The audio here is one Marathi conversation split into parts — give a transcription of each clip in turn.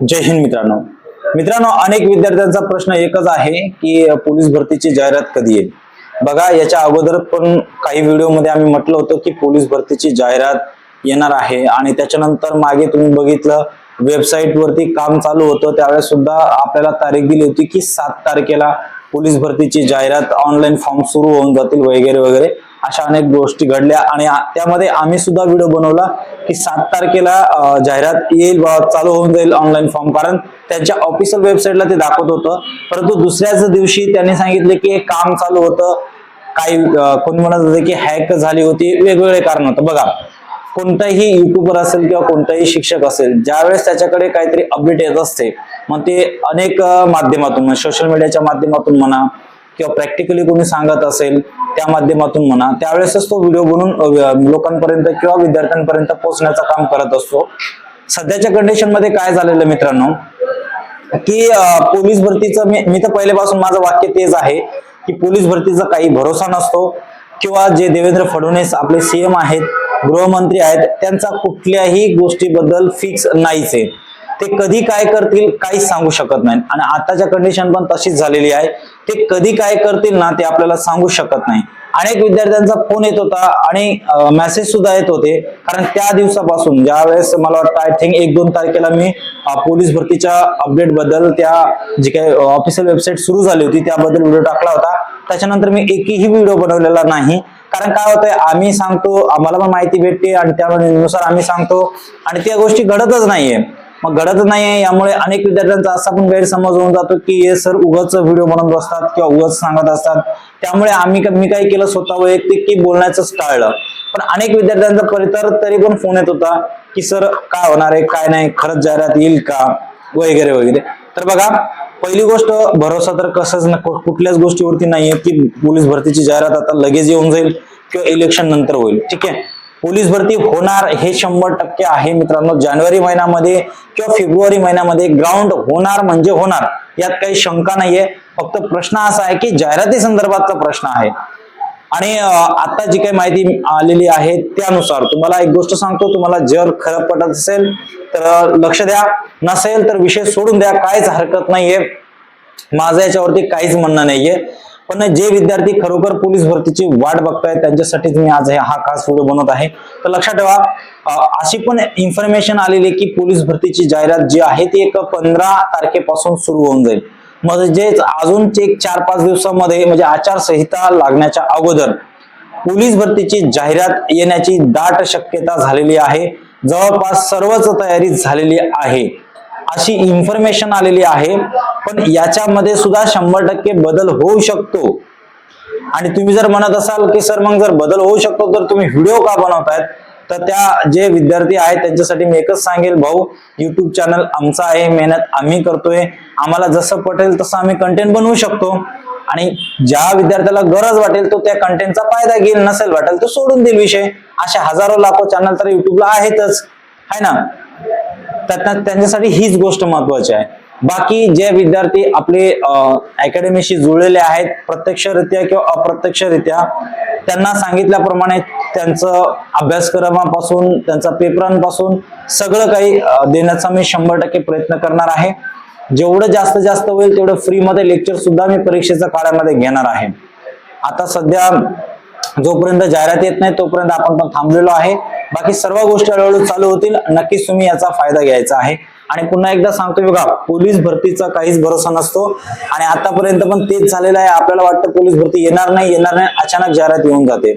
जय हिंद मित्रांनो. मित्रांनो अनेक विद्यार्थ्यांचा प्रश्न एकच आहे की पोलीस भरतीची जाहिरात कधी येईल? बघा याच्या अगोदर पण काही व्हिडिओमध्ये आम्ही म्हटलं होतं की पोलीस भरतीची जाहिरात येणार आहे आणि त्याच्यानंतर मागे तुम्ही बघितलं वेबसाईट वरती काम चालू होतं. त्यावेळेस सुद्धा आपल्याला तारीख दिली होती की सात तारखेला पोलीस भरतीची जाहिरात ऑनलाईन फॉर्म सुरू होऊन जातील वगैरे वगैरे. अशा अनेक गोष्टी घडल्या आणि त्यामध्ये आम्ही सुद्धा व्हिडिओ बनवला की सात तारखेला जाहिरात येईल चालू होऊन जाईल ऑनलाईन फॉर्म कारण त्यांच्या ऑफिशियल वेबसाईटला ते दाखवत होतं. परंतु दुसऱ्याच दिवशी त्यांनी सांगितले की हे काम चालू होतं. काही कोणी म्हणत होते की हॅक झाली होती. वेगवेगळे कारण होतं. बघा कोणताही युट्यूबर असेल किंवा कोणताही शिक्षक असेल ज्यावेळेस त्याच्याकडे काहीतरी अपडेट येत असते मग ते अनेक माध्यमातून सोशल मीडियाच्या माध्यमातून म्हणा किंवा प्रॅक्टिकली कोणी सांगत असेल त्या माध्यमातून म्हणा त्यावेळेसच तो व्हिडिओ बनवून लोकांपर्यंत किंवा विद्यार्थ्यांपर्यंत पोहोचण्याचं काम करत असतो. सध्याच्या कंडिशनमध्ये काय झालेलं मित्रांनो? की पोलीस भरतीचं मी मी तर पहिल्यापासून माझं वाक्य तेच आहे की पोलीस भरतीचा काही भरोसा नसतो किंवा जे देवेंद्र फडणवीस आपले सीएम आहेत गृहमंत्री आहेत त्यांचा कुठल्याही गोष्टीबद्दल फिक्स नाहीच आहे. ते कधी काय करतील काहीच सांगू शकत नाही. आणि आताच्या कंडिशन पण तशीच झालेली आहे. ते कधी काय करतील ना ते आपल्याला सांगू शकत नाही. अनेक विद्यार्थ्यांचा फोन येत होता आणि मेसेज सुद्धा येत होते. कारण त्या दिवसापासून ज्या वेळेस मला वाटतं आय थिंक एक दोन तारखेला मी पोलीस भरतीच्या अपडेटबद्दल त्या जी काही ऑफिशियल वेबसाईट सुरू झाली होती त्याबद्दल व्हिडिओ टाकला होता. त्याच्यानंतर मी एकही व्हिडिओ बनवलेला नाही. कारण काय होतंय आम्ही सांगतो आम्हाला पण माहिती भेटते आणि त्यानुसार आम्ही सांगतो. आणि त्या गोष्टी घडतच नाहीये. मग घडत नाहीये यामुळे अनेक विद्यार्थ्यांचा असा पण गैरसमज होऊन जातो की हे सर उगाच व्हिडिओ बनवत असतात किंवा उगाच सांगत असतात. त्यामुळे आम्ही मी काय केलं स्वतः वैयक्तिक की बोलण्याचंच टाळलं. पण अनेक विद्यार्थ्यांचा परितर तरी पण फोन येत होता की सर काय होणार आहे? काय नाही? खरंच जाहिरात येईल का? वगैरे वगैरे. तर बघा पहिली गोष्ट भरोसा तर कसंच कुठल्याच गोष्टीवरती नाहीये की पोलीस भरतीची जाहिरात आता लगेच येऊन जाईल किंवा इलेक्शन नंतर होईल. ठीक आहे? पोलीस भरती होणार हे शंभर टक्के आहे मित्रांनो. जानेवारी महिन्यामध्ये किंवा फेब्रुवारी महिन्यामध्ये ग्राउंड होणार म्हणजे होणार यात काही शंका नाहीये. फक्त प्रश्न असा आहे की जाहिराती संदर्भातचा प्रश्न आहे. आणि आता जी काही माहिती आलेली आहे त्यानुसार तुम्हाला एक गोष्ट सांगतो तुम्हाला जर खरं पटत असेल तर लक्ष द्या. नसेल तर विषय सोडून द्या काहीच हरकत नाहीये. माझं याच्यावरती काहीच म्हणणं नाहीये. पण जे विद्यार्थी खरोखर पोलीस भरतीची वाट बघतायत त्यांच्यासाठीच मी आज हे- हा खास व्हिडिओ बनवत आहे. तर लक्षात ठेवा अशी पण इन्फॉर्मेशन आलेली आहे की पोलीस भरतीची जाहिरात जी आहे ती एक पंधरा तारखेपासून सुरू होऊन जाईल. म्हणजेच अजून एक चार पाच दिवसामध्ये म्हणजे आचारसंहिता लागण्याच्या अगोदर पोलीस भरतीची जाहिरात येण्याची दाट शक्यता झालेली आहे. जवळपास सर्वच तयारी झालेली आहे. अशी इन्फॉर्मेशन आलेली आहे. पण याच्यामध्ये सुद्धा शंभर टक्के बदल होऊ शकतो. आणि तुम्ही जर म्हणत असाल की सर मग जर बदल होऊ शकतो तर तुम्ही व्हिडिओ का बनवतायत? तर त्या जे विद्यार्थी आहेत त्यांच्यासाठी मी एकच सांगेल भाऊ युट्यूब चॅनल आमचा आहे मेहनत आम्ही करतोय. आम्हाला जसं पटेल तसं आम्ही कंटेंट बनवू शकतो. आणि ज्या विद्यार्थ्याला गरज वाटेल तो त्या कंटेंटचा फायदा घेईल. नसेल वाटेल तो सोडून देईल विषय. अशा हजारो लाखो चॅनल तर युट्यूबला आहेतच. है ना? त्यांना त्यांच्यासाठी हीच गोष्ट महत्वाची आहे. बाकी जे विद्यार्थी आपले अकॅडमीशी जुळलेले आहेत प्रत्यक्षरित्या किंवा अप्रत्यक्षरित्या त्यांना सांगितल्याप्रमाणे त्यांचं अभ्यासक्रमापासून त्यांचा पेपरांपासून सगळं काही देण्याचा मी शंभर टक्के प्रयत्न करणार आहे. जेवढं जास्त जास्त होईल तेवढं फ्रीमध्ये लेक्चर सुद्धा मी परीक्षेच्या काळामध्ये घेणार आहे. आता सध्या जोपर्यंत जाहिरात येत नाही तोपर्यंत आपण पण थांबलेलो आहे. बाकी सर्व गोष्टी हळूहळू चालू होतील. नक्कीच तुम्ही याचा फायदा घ्यायचा आहे. आणि पुन्हा एकदा सांगतो बघा पोलीस भरतीचा काहीच भरोसा नसतो. आणि आतापर्यंत पण तेच झालेलं आहे. आपल्याला वाटतं पोलीस भरती येणार नाही येणार नाही. अचानक जाहिरात येऊन जाते.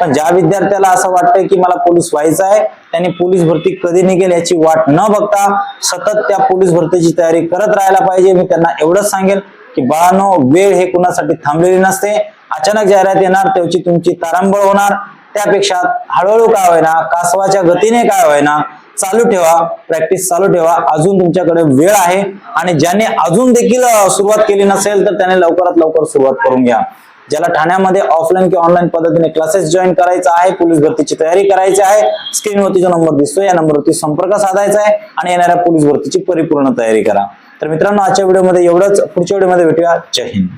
पण ज्या विद्यार्थ्याला असं वाटतंय की मला पोलीस व्हायचं आहे त्यांनी पोलीस भरती कधी निघेल याची वाट न बघता सतत त्या पोलीस भरतीची तयारी करत राहायला पाहिजे. मी त्यांना एवढंच सांगेल की बाळानो वेळ हे कुणासाठी थांबलेली नसते. अचानक जाहिरात येणार त्याची तुमची तारांबळ होणार. त्यापेक्षा हळूहळू काय होईना कासवाच्या गतीने काय होईना चालू ठेवा प्रॅक्टिस चालू ठेवा. अजून तुमच्याकडे वेळ आहे आणि ज्याने अजून देखील सुरुवात केली नसेल तर त्याने लवकरात लवकर सुरुवात करून घ्या. ज्याला ठाण्यामध्ये ऑफलाईन किंवा ऑनलाईन पद्धतीने क्लासेस जॉईन करायचा आहे पोलीस भरतीची तयारी करायची आहे स्क्रीनवरती जो नंबर दिसतो या नंबरवरती संपर्क साधायचा आहे आणि येणाऱ्या पोलीस भरतीची परिपूर्ण तयारी करा. तर मित्रांनो आजच्या व्हिडिओमध्ये एवढंच. पुढच्या व्हिडिओमध्ये भेटूया. जय हिंद.